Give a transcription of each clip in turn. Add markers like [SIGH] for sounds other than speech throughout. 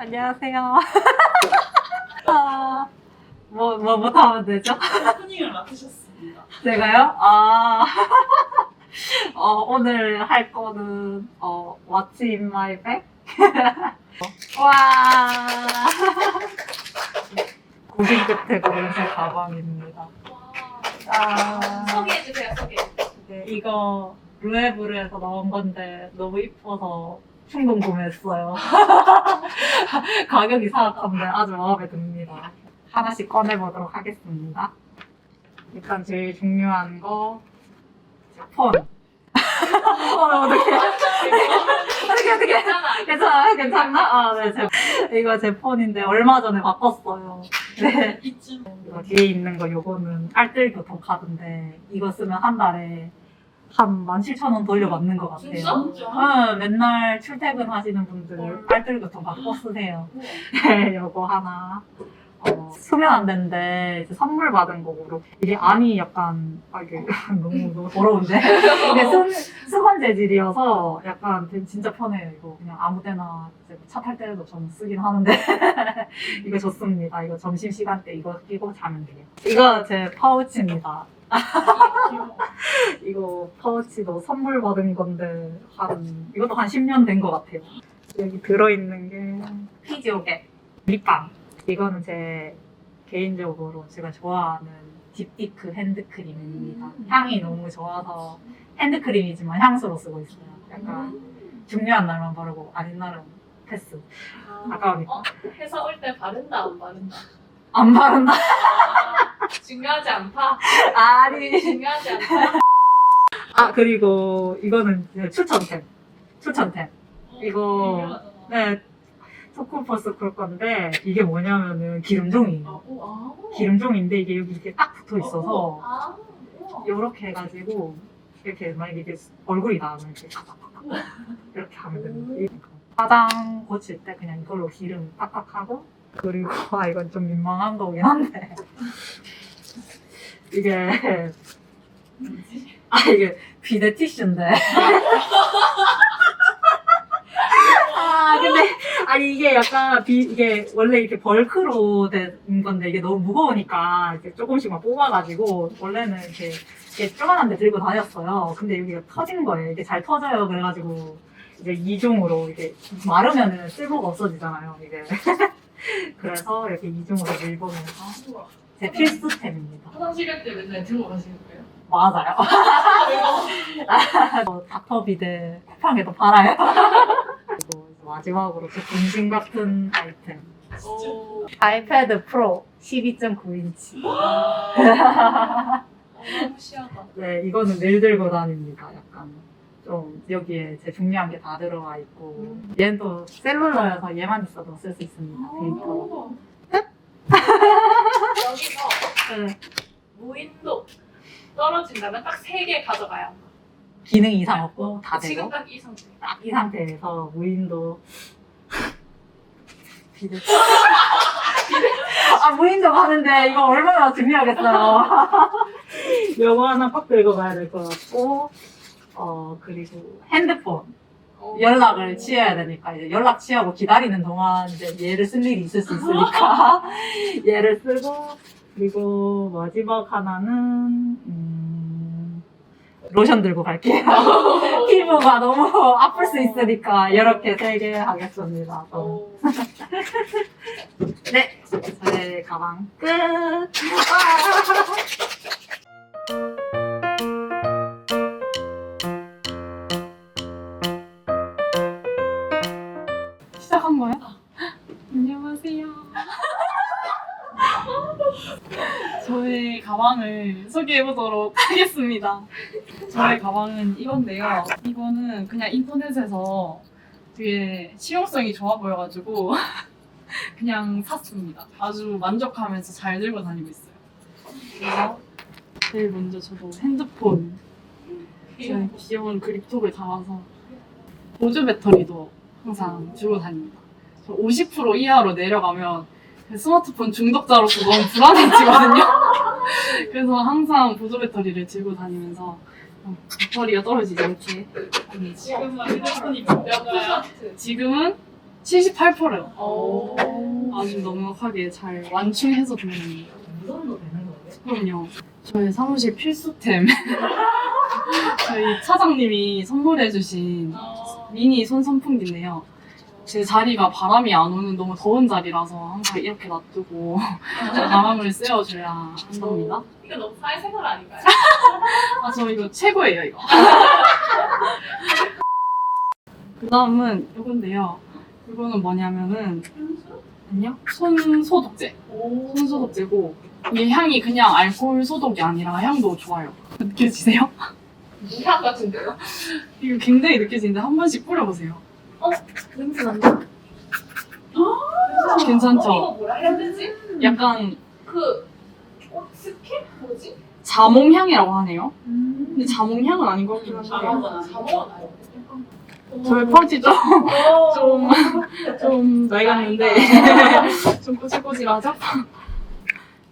안녕하세요. [LAUGHS] 아, 뭐, 뭐, 뭐 하면 되죠? 오프닝을 맡으셨습니다. 제가요? 아, [LAUGHS] 어, 오늘 할 거는, 어, What's in my bag? [LAUGHS] 와. 고민 끝에 고른 제 가방입니다. 아, 소개해주세요, 소개. 네, 이거 루에브르에서 나온 건데 너무 이뻐서 충동 구매했어요. [LAUGHS] 가격이 사악한데 아주 마음에 듭니다. 하나씩 꺼내보도록 하겠습니다. 일단 제일 중요한 거, 제 폰. [LAUGHS] 어, 어떡해. 어떡해, 어떡해. 괜찮아. 괜찮나? 아, 네, 제, 이거 제 폰인데 얼마 전에 바꿨어요. 네. 이거 뒤에 있는 거 요거는 알뜰교통 카드인데 이거 쓰면 한 달에 한 17,000원 돌려받는 것 같아요. 진짜? 응, 맨날 출퇴근 하시는 분들 헐. 알뜰교통 바꿔 쓰세요. [LAUGHS] 네, 요거 하나. 어, 쓰면 안 되는데 이제 선물 받은 거로 이게 안이 약간 아 이게 [LAUGHS] 너무 너무 더러운데 [LAUGHS] 이게 수, 수건 재질이어서 약간 되게 진짜 편해요 이거 그냥 아무 때나 차 탈 때도 저는 쓰긴 하는데 이거 좋습니다 이거 점심 시간 때 이거 끼고 자면 돼요 이거 제 파우치입니다 [LAUGHS] 이거 파우치도 선물 받은 건데 한 이것도 한 10년 된 것 같아요. 여기 들어있는 게 피지오게 립밤. 이거는 제 개인적으로 제가 좋아하는 딥디크 핸드크림입니다. 음. 향이 너무 좋아서 핸드크림이지만 향수로 쓰고 있어요. 약간 중요한 날만 바르고 아닌 날은 패스. 아 까우니까. 어? 회사 올 때 바른다, 안 바른다? 안 바른다. 아, [LAUGHS] 중요하지 않다. 아니. 중요하지 않다. 아 그리고 이거는 이제 추천템. 추천템. 이거- 유명하잖아. 네, 초코퍼스 그럴 건데 이게 뭐냐면은 기름종이에요. 아, 오, 아. 기름종인데 이게 여기 이렇게 딱 붙어 있어서 아, 우와. 이렇게 해가지고 이렇게 만약에 이게 얼굴이 나오면 이렇게 팍팍팍팍 이렇게 하면 됩니다. 화장 고칠 때 그냥 이걸로 기름 팍팍 하고 그리고 [LAUGHS] 아 이건 좀 민망한 거긴 한데 이게 아 이게 비데 티슈인데 [LAUGHS] 아 근데 아니 이게 약간 비 이게 원래 이렇게 벌크로 된 건데 이게 너무 무거우니까 이렇게 조금씩만 뽑아가지고 원래는 이렇게 이게 조그만한데 들고 다녔어요. 근데 여기가 터진 거예요. 이게 잘 터져요. 그래가지고 이제 이중으로 이게 마르면은 쓸모가 없어지잖아요. 이게 [LAUGHS] 그래서 이렇게 이중으로 우와. 제 필수템입니다. 화장실 갈때 맨날 들고 가시는 거예요? 맞아요. [LAUGHS] 어, 닥터비데 쿠팡에도 팔아요. 그리고 마지막으로 제 본심 같은 아이템. 오. 아이패드 프로 12.9인치. 아, [LAUGHS] 너무 시하다. 네, 이거는 늘 들고 다닙니다. 약간 좀 여기에 제 중요한 게 다 들어와 있고 얘는 또 셀룰러여서 얘만 있어도 쓸 수 있습니다. 데이터. 오. 여기서 네. 무인도 떨어진다면 딱 세 개 가져가야 한다. 기능 이상 없고 다 지금 되고 딱 이 상태. 딱 이 상태에서 무인도 비대 아 무인도 가는데 이거 얼마나 중요하겠어요. [LAUGHS] 요거 하나 꼭 들고 가야 될 것 같고 어 그리고 핸드폰 연락을 취해야 되니까 이제 연락 취하고 기다리는 동안 이제 얘를 쓸 일이 있을 수 있으니까 [LAUGHS] 얘를 쓰고 그리고 마지막 하나는 음, 로션 들고 갈게요. [LAUGHS] 피부가 너무 아플 수 있으니까 이렇게 세 개 하겠습니다. 오. [LAUGHS] 네, 저의 가방 끝. 저의 가방을 소개해보도록 하겠습니다. 저의 가방은 이건데요. 이거는 그냥 인터넷에서 되게 실용성이 좋아 보여가지고 [LAUGHS] 그냥 샀습니다. 아주 만족하면서 잘 들고 다니고 있어요. 그래서 제일 먼저 저도 핸드폰, 제 귀여운 그립톡을 담아서 보조 배터리도 항상 들고 다닙니다. 저50% 이하로 내려가면 그 스마트폰 중독자로서 너무 불안해지거든요. [LAUGHS] 그래서 항상 보조 배터리를 들고 다니면서 어, 배터리가 떨어지지 않게 다니지. 지금은 핸드폰이 몇 퍼센트? 지금은 78%요. 오. 아주 넉넉하게 잘 완충해서 무선도 되는 거예요? 그럼요. 저희 사무실 필수템. [LAUGHS] 저희 차장님이 선물해주신 어. 미니 손 선풍기인데요. 제 자리가 바람이 안 오는 너무 더운 자리라서 항상 이렇게 놔두고 [LAUGHS] 바람을 쐬어줘야 한답니다. 이거 너무 사회생활 아닌가요? [LAUGHS] 아, 저 이거 최고예요, 이거. [LAUGHS] 그 다음은 이건데요. 이거는 뭐냐면은, 아니요? 손 소독제. 오. 손 소독제고, 이게 향이 그냥 알코올 소독이 아니라 향도 좋아요. 느껴지세요? 무향 같은데요? 이거 굉장히 느껴지는데 한 번씩 뿌려보세요. 냄새 난다. 괜찮죠? 이거 뭐라 해야 되지? 약간 그 어, 스킨 뭐지? 자몽향이라고 하네요. 근데 자몽향은 아닌 것 같긴 한데. 자몽은 자몽은 아니고. 저의 펄티 좀, 좀, [LAUGHS] 좀 나이 갔는데, [LAUGHS] 좀 꼬질꼬질하죠?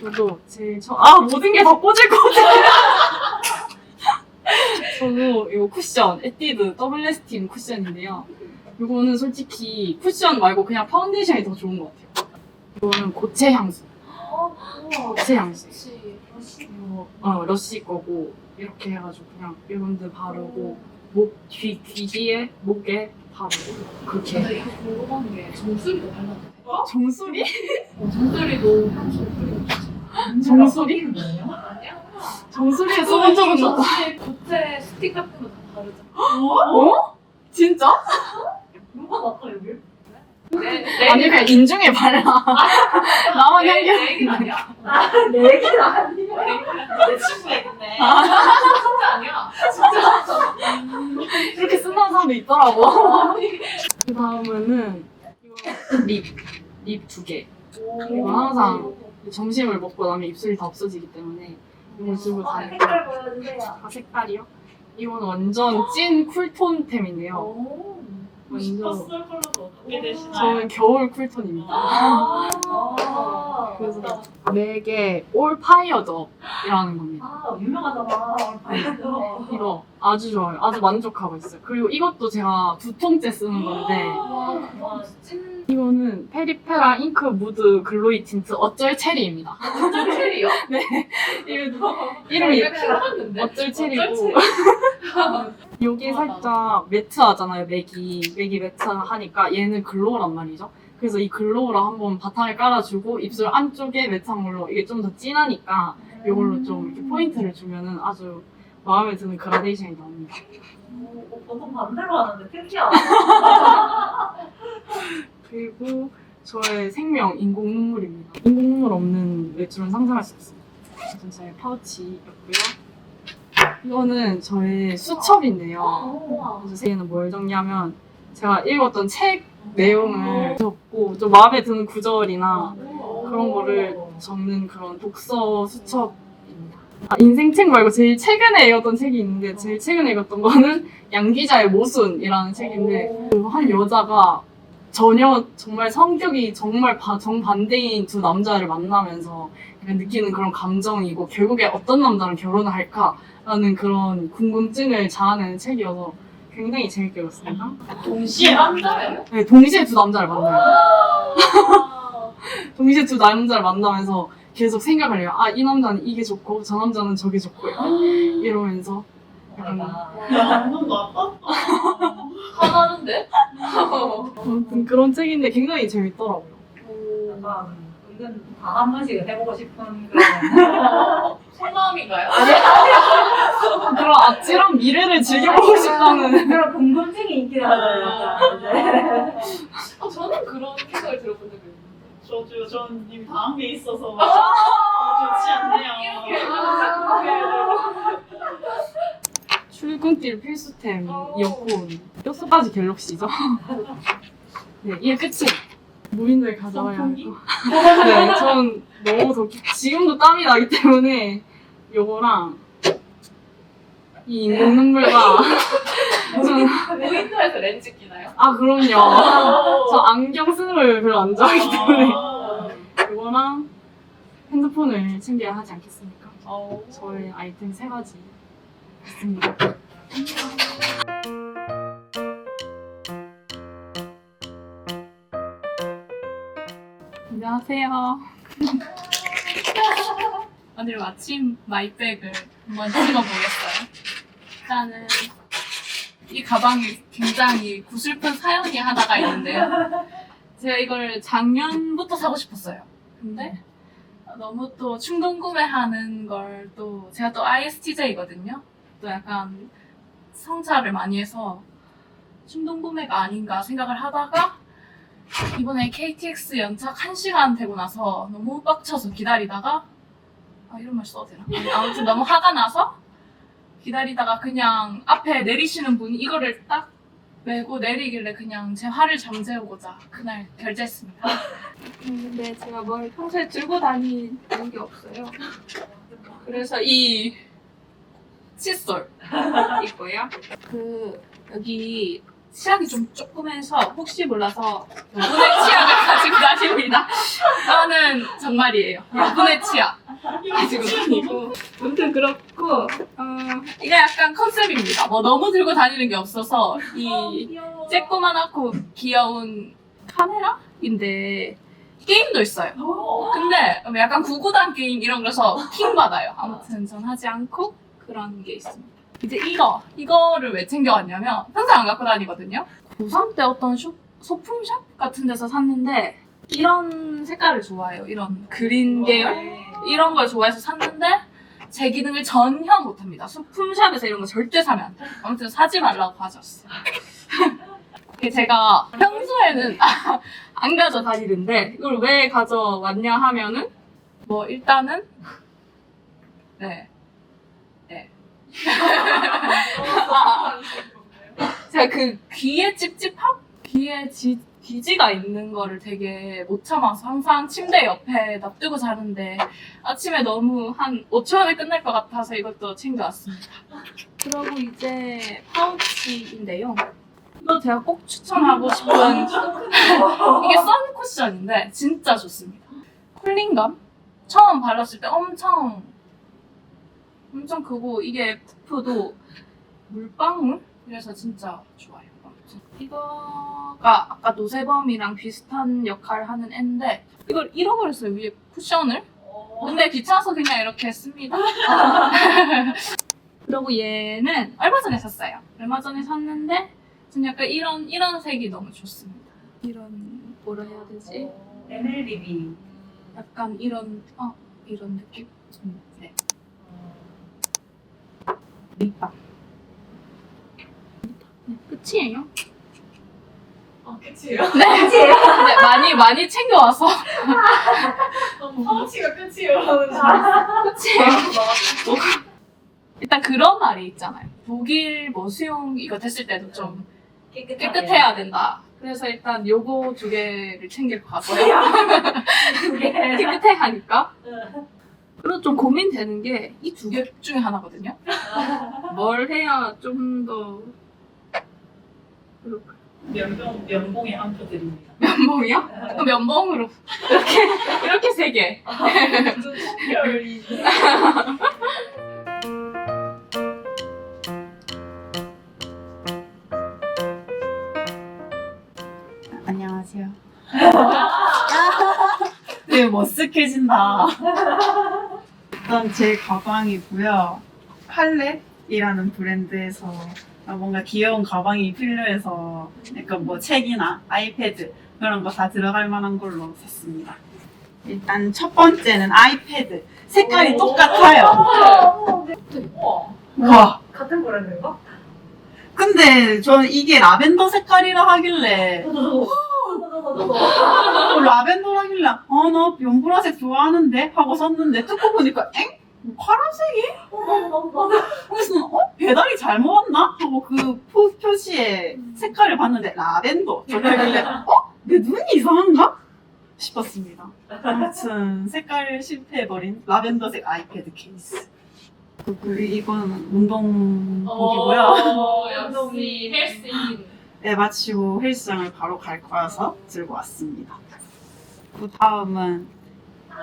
저도 제일 처음, 아, 모든 게 다 꼬질꼬질! [LAUGHS] 저도 이거 쿠션, 에뛰드 더블 레스팅 쿠션인데요. 이거는 솔직히 쿠션 말고 그냥 파운데이션이 더 좋은 것 같아요. 이거는 고체 향수. 고체 향수. 이거, 어, 러쉬 거고, 이렇게 해가지고 그냥 이런데 바르고, 목, 귀, 귀 뒤에, 목에 바르고, 그렇게. 근데 이거 궁금한 게 정수리도 발라도 돼요? 정수리? 어, 정수리도 향수 뿌리고. 정수리? 아니야? 정수리에 써본 적은 없다. 고체 스틱 같은 거 다 바르잖아. 어? 진짜? 여기? 내, 내 아니, 그냥 인중에 발라. [LAUGHS] 나만 내, 향기. 내 얘기는 아니야. 내 얘기는 아니야. 내 친구 얘기네. 아. 진짜 아니야. 진짜. 이렇게 쓴다는 사람도 있더라고. 그 다음에는, 립. 립 두 개. 항상 점심을 먹고 나면 입술이 다 없어지기 때문에 이걸 쓰고 다녀요. 색깔 보여주세요. 아, 색깔이요? 이건 완전 찐 쿨톤템인데요. 오. 퍼스널 컬러도 어떻게 되시나요? 저는 겨울 쿨톤입니다. 아. 그래서 맥의 올 파이어드업이라는 겁니다. 아 유명하잖아. 이거 아주 좋아요. 아주 만족하고 있어요. 그리고 이것도 제가 두 통째 쓰는 건데 와, 찐 이거는 페리페라 잉크 무드 글로이 틴트 어쩔 체리입니다. 완전 체리요? [LAUGHS] 이거 이름이 이거 처음봤는데 어쩔 체리고 체리? [LAUGHS] 여기 살짝 매트하잖아요. 맥이 맥이 매트하니까 얘는 글로우란 말이죠. 그래서 이 글로우로 한번 바탕을 깔아주고 입술 안쪽에 매트한 걸로 이게 좀 더 진하니까 이걸로 좀 이렇게 포인트를 주면은 아주 마음에 드는 그라데이션이 나옵니다. 어, 보통 반대로 하는데 특이하다. [LAUGHS] 그리고 저의 생명 인공 눈물입니다. 인공 눈물 없는 맥주는 상상할 수 없습니다. 이건 저의 파우치였고요. 이거는 저의 수첩인데요. 그래서 얘는 뭘 적냐면 제가 읽었던 책 내용을 적고 좀 마음에 드는 구절이나 그런 거를 적는 그런 독서 수첩입니다. 아, 인생 책 말고 제일 최근에 읽었던 책이 있는데 제일 최근에 읽었던 거는 [LAUGHS] 양 기자의 모순이라는 책인데 그한 여자가 전혀 정말 성격이 정말 바- 정반대인 두 남자를 만나면서 느끼는 그런 감정이고 결국에 어떤 남자랑 결혼을 할까라는 그런 궁금증을 자아내는 책이어서 굉장히 재밌게 읽었습니다. 동시에 남자예요? 네, 동시에 두 남자를 만나요. [LAUGHS] 동시에 두 남자를 만나면서 계속 생각을 해요. 아, 이 남자는 이게 좋고, 저 남자는 저게 좋고, 약간 이러면서. 약간, 방금 나빴다. [LAUGHS] 화나는데? 아무튼 그런 책인데 굉장히 재밌더라고요. 약간 은근 다한 번씩 해보고 싶은 그런. 속마음인가요? [LAUGHS] 그런 아찔한 미래를 즐겨보고 싶다는. 그런 궁금증이 있긴 하잖아요. 약간 이제. 어, 저는 그런 생각을 들어본 적이 있는데. 저도요, 전 이미 당한 게 있어서 어, 좋지 않네요. 이렇게 그렇게 출근길 필수템, 이어폰, 뼛속까지 갤럭시죠. [LAUGHS] 네, 이게 끝이에요. 무인도에 가져와야 할? 거. 네, 전 너무 덥, 지금도 땀이 나기 때문에 요거랑 이 인공 눈물과 전- 무인도에서 렌즈 끼나요? 아 그럼요. 저 안경 쓰는 걸 별로 안 좋아하기 때문에 아, 이거랑 핸드폰을 챙겨야 하지 않겠습니까? 어. 저의 아이템 세 가지 있습니다. 안녕하세요. [LAUGHS] 오늘 마침 마이백을 한번 찍어보겠어요. 일단은 이 가방에 굉장히 구슬픈 사연이 하나가 있는데요. 제가 이걸 작년부터 사고 싶었어요. 근데 너무 또 충동 구매하는 걸 또 제가 또 ISTJ거든요. 또 약간 성찰을 많이 해서 충동 구매가 아닌가 생각을 하다가 이번에 KTX 연착 1시간 되고 나서 너무 빡쳐서 기다리다가 아 이런 말 써도 되나? 아니, 아무튼 너무 화가 나서 기다리다가 그냥 앞에 내리시는 분이 이거를 딱 메고 내리길래 그냥 제 화를 잠재우고자 그날 결제했습니다. 음, 근데 제가 뭘 평소에 들고 다니는 게 없어요. 그래서 이 칫솔 있고요. 그 여기 치약이 좀 조그매서 혹시 몰라서 여분의 치약을 [LAUGHS] 가지고 다닙니다. 이거는 정말이에요. 여분의 치약 가지고 다니고 아무튼 그렇고 어, 이게 약간 컨셉입니다. 뭐 너무 들고 다니는 게 없어서 이 쬐꼬만하고 귀여운 카메라인데 게임도 있어요. 근데 약간 구구단 게임 이런 거서 킹 받아요. 아무튼 전 하지 않고 그런 게 있습니다. 이제 이거 이거를 왜 챙겨왔냐면 평소에 안 갖고 다니거든요. 고3 때 어떤 쇼, 소품샵 같은 데서 샀는데 이런 색깔을 좋아해요. 이런 그린 계열 이런 걸 좋아해서 샀는데 제 기능을 전혀 못합니다. 소품샵에서 이런 거 절대 사면 안 돼요. 아무튼 사지 말라고 가져왔어요. [LAUGHS] 제가 평소에는 안 가져다니는데 이걸 왜 가져왔냐 하면은 뭐 일단은 네. 네. 제가 그 귀에 찝찝함? 귀에 지, 기지가 있는 거를 되게 못 참아서 항상 침대 옆에 놔두고 자는데 아침에 너무 한 5초 안에 끝날 것 같아서 이것도 챙겨왔습니다. 그리고 이제 파우치인데요. 이거 제가 꼭 추천하고 싶은 이게 선 쿠션인데 진짜 좋습니다. 쿨링감? 처음 발랐을 때 엄청 엄청 크고 이게 푸프도 물방울? 그래서 진짜 좋아요. 아무튼 이거가 아까 노세범이랑 비슷한 역할을 하는 앤데 이걸 잃어버렸어요 위에 쿠션을. 근데 귀찮아서 그냥 이렇게 했습니다. [LAUGHS] 그리고 얘는 얼마 전에 샀어요. 얼마 전에 샀는데 전 약간 이런 이런 색이 너무 좋습니다. 이런 뭐라 해야 되지? MLBB. 약간 이런 어 이런 느낌. 음, 네. 립밤. 네, 끝이에요. 아, 끝이에요? 네. 근데 많이 많이 챙겨와서 너무 파우치가 끝이에요. 줄 알았어. 끝이에요. 일단 그런 말이 있잖아요. 독일 뭐 수용 이거 됐을 때도 좀 깨끗해야 된다. 그래서 일단 요거 두 개를 챙길 것 같고요. [LAUGHS] 깨끗해 하니까. 그리고 좀 고민되는 게 이 두 개 중에 하나거든요. 뭘 해야 좀 더 면봉, 면봉에 안표 드립니다. 면봉이요? 그 면봉으로 이렇게 이렇게 세 개. 총별이. 안녕하세요. 되게 머쓱해진다. 일단 제 가방이고요. 팔렛이라는 브랜드에서 뭔가 귀여운 가방이 필요해서 약간 뭐 책이나 아이패드 그런 거 다 들어갈 만한 걸로 샀습니다. 일단 첫 번째는 아이패드. 색깔이 똑같아요. 와. 같은 브랜드인가? 근데 저는 이게 라벤더 색깔이라 하길래 어, 라벤더라길래 아나 연보라색 좋아하는데 하고 샀는데 뜯고 보니까 엥? 뭐 파란색이? 그래서 어? 배달이 잘못 왔나? 하고 그 표, 표시에 색깔을 봤는데 라벤더 적혀있길래 어? 내 눈이 이상한가? 싶었습니다 아무튼 색깔 실패해버린 라벤더색 아이패드 케이스 그리고 이건 운동복이고요 어, 역시 헬스인. 네, 마치고 헬스장을 바로 갈 거여서 들고 왔습니다. 그 다음은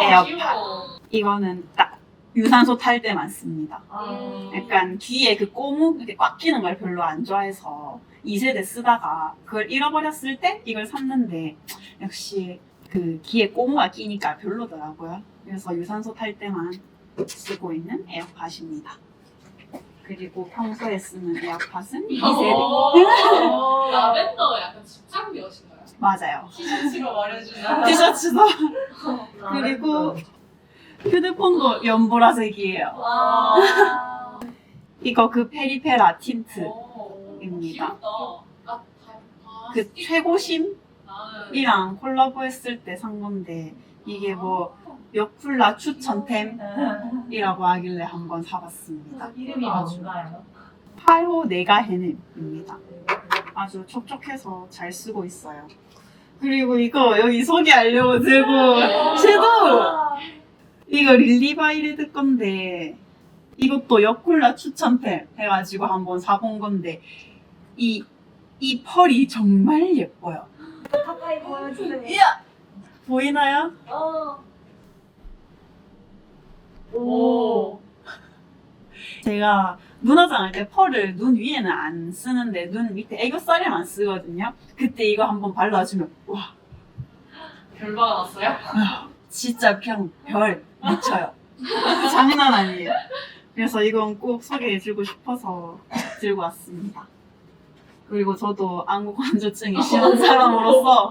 에어팟. 이거는 딱 유산소 탈때 많습니다. 음. 약간 귀에 그 꼬무 이렇게 꽉 끼는 걸 별로 안 좋아해서 2세대 쓰다가 그걸 잃어버렸을 때 이걸 샀는데 역시 그 귀에 고무가 끼니까 별로더라고요. 그래서 유산소 탈 때만 쓰고 있는 에어팟입니다. 그리고 평소에 쓰는 에어팟은 이 세대. 오, 라벤더 약간 집착녀신가요? 맞아요. 티셔츠로 말해주는. [LAUGHS] 티셔츠도 그리고 휴대폰도 연보라색이에요. 와. 이거 그 페리페라 틴트 오, 입니다. 귀엽다. 아, 다, 그. 최고심이랑 아, 콜라보했을 때 산 건데 이게 뭐 여쿨라 추천템이라고 하길래 한번 사봤습니다. 이름이 뭔가요? 8호 네가헤넴입니다. 아주 촉촉해서 잘 쓰고 있어요. 그리고 이거 여기 소개하려고 들고 섀도우! 이거 릴리바이레드 건데 이것도 여쿨라 추천템 해가지고 한번 사본 건데 이, 이 펄이 정말 예뻐요. 가까이 보여주세요. 이야! 보이나요? 어. 오. 제가 눈 화장 할 때 펄을 눈 위에는 안 쓰는데 눈 밑에 애교살에만 쓰거든요. 그때 이거 한번 발라주면 와 별바가 났어요? [LAUGHS] 진짜 그냥 별 미쳐요. 장난 아니에요. 그래서 이건 꼭 소개해주고 싶어서 들고 왔습니다. 그리고 저도 안구 건조증이 심한 [LAUGHS] 사람으로서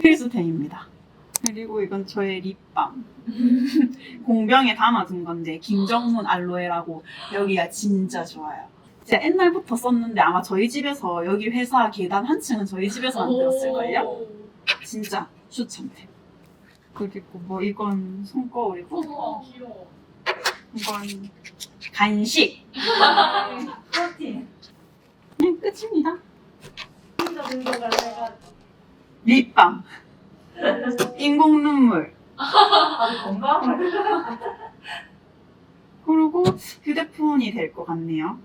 필수템입니다. 그리고 이건 저의 립밤. [LAUGHS] 공병에 담아둔 건데 김정문 알로에라고 여기가 진짜 좋아요. 제가 옛날부터 썼는데 아마 저희 집에서 여기 회사 계단 한 층은 저희 집에서 만들었을걸요? 오. 진짜 추천템. 그리고 뭐 이건 손거울이고 귀여워. 이건 간식. 프로틴. 네, 끝입니다. 내가 립밤. 인공 눈물. 아주 건강을. 그리고 휴대폰이 될 것 같네요.